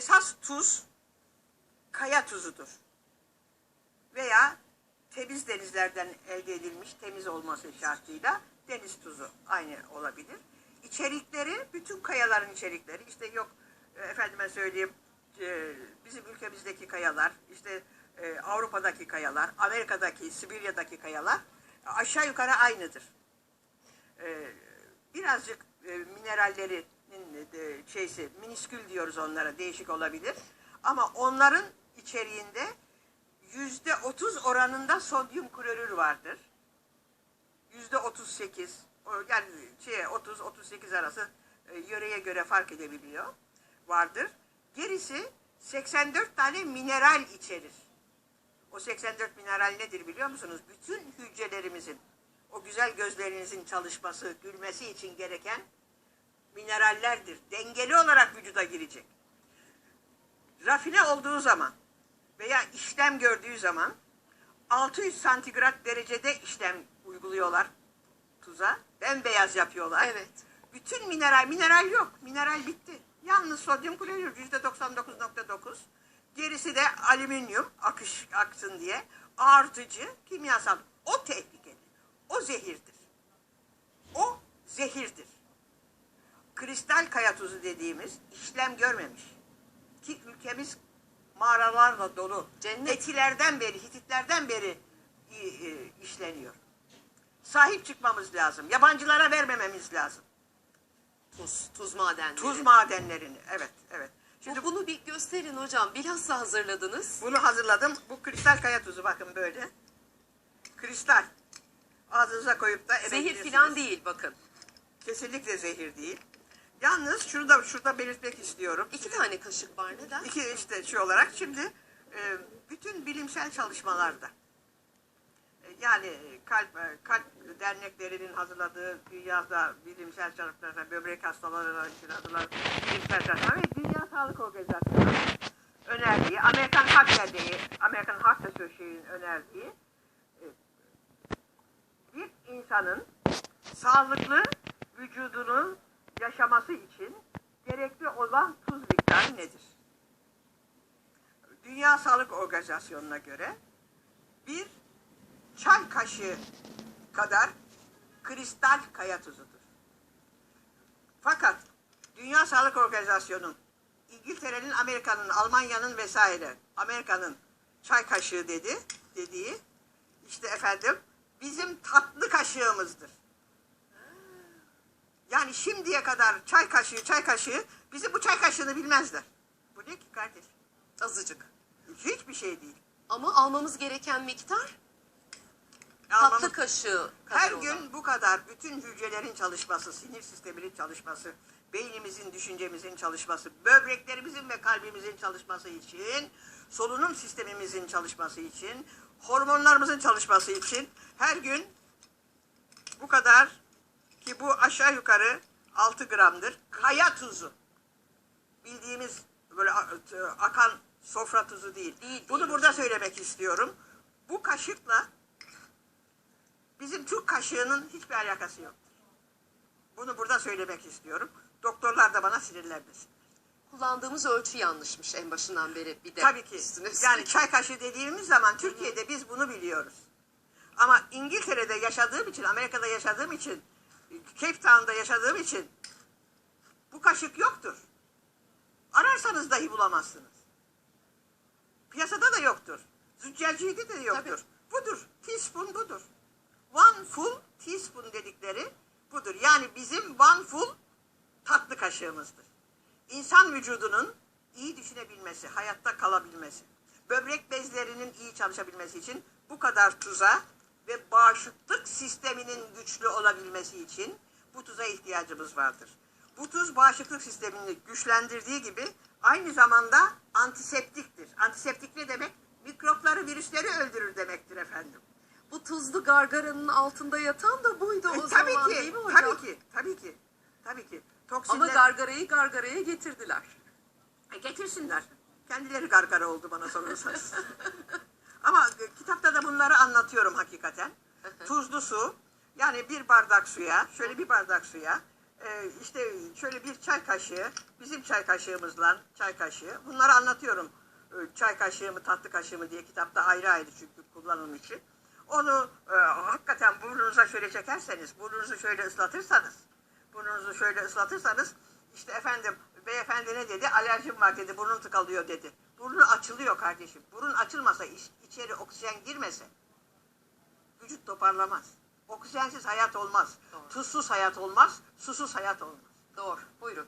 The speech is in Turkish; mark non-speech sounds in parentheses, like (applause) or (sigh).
Esas tuz kaya tuzudur. Veya temiz denizlerden elde edilmiş temiz olması şartıyla deniz tuzu aynı olabilir. İçerikleri bütün kayaların içerikleri işte yok e, efendime söyleyeyim e, bizim ülkemizdeki kayalar işte e, Avrupa'daki kayalar Amerika'daki Sibirya'daki kayalar aşağı yukarı aynıdır. Birazcık minerallerinin e, şeysi miniskül diyoruz onlara değişik olabilir. Ama onların içeriğinde yüzde otuz oranında sodyum klorür vardır. Yüzde otuz sekiz yani şey 30 38 arası e, yöreye göre fark edebiliyor vardır. Gerisi 84 tane mineral içerir. O 84 mineral nedir biliyor musunuz? Bütün hücrelerimizin, o güzel gözlerinizin çalışması, gülmesi için gereken minerallerdir. Dengeli olarak vücuda girecek. Rafine olduğu zaman veya işlem gördüğü zaman 600 santigrat derecede işlem uyguluyorlar tuza. Bembeyaz yapıyorlar. Evet. Bütün mineral, mineral yok. Mineral bitti. Yalnız sodyum klorür yüzde 99.9. Gerisi de alüminyum akış aksın diye artıcı kimyasal. O tehlikeli. O zehirdir. O zehirdir. Kristal kaya tuzu dediğimiz işlem görmemiş. Ki ülkemiz mağaralarla dolu. Cennet. Etilerden beri, Hititlerden beri i- i- işleniyor. Sahip çıkmamız lazım. Yabancılara vermememiz lazım. Tuz, tuz madenleri. Tuz madenlerini. Evet, evet. Şimdi Bu, bunu bir gösterin hocam. Bilhassa hazırladınız. bunu hazırladım. Bu kristal kaya tuzu bakın böyle. Kristal. Ağzınıza koyup da Zehir filan değil bakın. Kesinlikle zehir değil. Yalnız şunu da şurada belirtmek istiyorum. İki tane kaşık var neden? İki işte şey olarak şimdi e, bütün bilimsel çalışmalarda e, yani kalp e, kalp derneklerinin hazırladığı dünyada bilimsel çalışmalarda böbrek hastalarına için hazırlanan bilimsel çalışmalar ve Dünya Sağlık Organizasyonu önerdiği Amerikan Heart Derneği American Heart Association'ın önerdiği e, bir insanın sağlıklı vücudunun yaşaması için gerekli olan tuz miktarı nedir? Dünya Sağlık Organizasyonu'na göre bir çay kaşığı kadar kristal kaya tuzudur. Fakat Dünya Sağlık Organizasyonu İngiltere'nin, Amerika'nın, Almanya'nın vesaire Amerika'nın çay kaşığı dedi dediği işte efendim bizim tatlı kaşığımızdır. Yani şimdiye kadar çay kaşığı çay kaşığı bizi bu çay kaşığını bilmezler. Bu ne ki kardeş? Azıcık. Hiçbir şey değil. Ama almamız gereken miktar Almamız- tatlı kaşığı kadar Her olan. gün bu kadar bütün hücrelerin çalışması, sinir sisteminin çalışması, beynimizin, düşüncemizin çalışması, böbreklerimizin ve kalbimizin çalışması için, solunum sistemimizin çalışması için, hormonlarımızın çalışması için her gün bu kadar ki bu aşağı yukarı 6 gramdır kaya tuzu. Bildiğimiz böyle akan sofra tuzu değil. Değil, Bunu değil. burada söylemek istiyorum. Bu kaşıkla Bizim Türk kaşığının hiçbir alakası yok. Bunu burada söylemek istiyorum. Doktorlar da bana sinirlenmesin. Kullandığımız ölçü yanlışmış en başından beri bir de. Tabii ki. üstüne Yani çay kaşığı dediğimiz zaman Türkiye'de biz bunu biliyoruz. Ama İngiltere'de yaşadığım için, Amerika'da yaşadığım için, Cape Town'da yaşadığım için bu kaşık yoktur. Ararsanız dahi bulamazsınız. Piyasada da yoktur. Züccaciyede de yoktur. Budur. Teaspoon budur. One full teaspoon dedikleri budur. Yani bizim one full tatlı kaşığımızdır. İnsan vücudunun iyi düşünebilmesi, hayatta kalabilmesi, böbrek bezlerinin iyi çalışabilmesi için bu kadar tuza ve bağışıklık sisteminin güçlü olabilmesi için bu tuza ihtiyacımız vardır. Bu tuz bağışıklık sistemini güçlendirdiği gibi aynı zamanda antiseptiktir. Antiseptik ne demek? Mikropları, virüsleri öldürür demektir efendim. Bu tuzlu gargaranın altında yatan da buydu o E, tabii zaman ki, değil mi hocam? tabii ki, tabii ki, tabii ki. Toksinler... Ama gargarayı gargaraya getirdiler. E, getirsinler. Kendileri gargara oldu bana sorarsanız. (laughs) Ama e, kitapta da bunları anlatıyorum hakikaten. Tuzlu su, yani bir bardak suya, şöyle bir bardak suya e, işte şöyle bir çay kaşığı, bizim çay kaşığımızla çay kaşığı. Bunları anlatıyorum. E, çay kaşığı mı tatlı kaşığı mı diye kitapta ayrı ayrı çünkü kullanım için. Onu e, hakikaten burnunuza şöyle çekerseniz, burnunuzu şöyle ıslatırsanız, burnunuzu şöyle ıslatırsanız işte efendim beyefendi ne dedi? Alerjim var dedi, burnum tıkalıyor dedi. Burnu açılıyor kardeşim. Burun açılmasa, iç- içeri oksijen girmese vücut toparlamaz. Oksijensiz hayat olmaz. Doğru. Tuzsuz hayat olmaz. Susuz hayat olmaz. Doğru. Buyurun.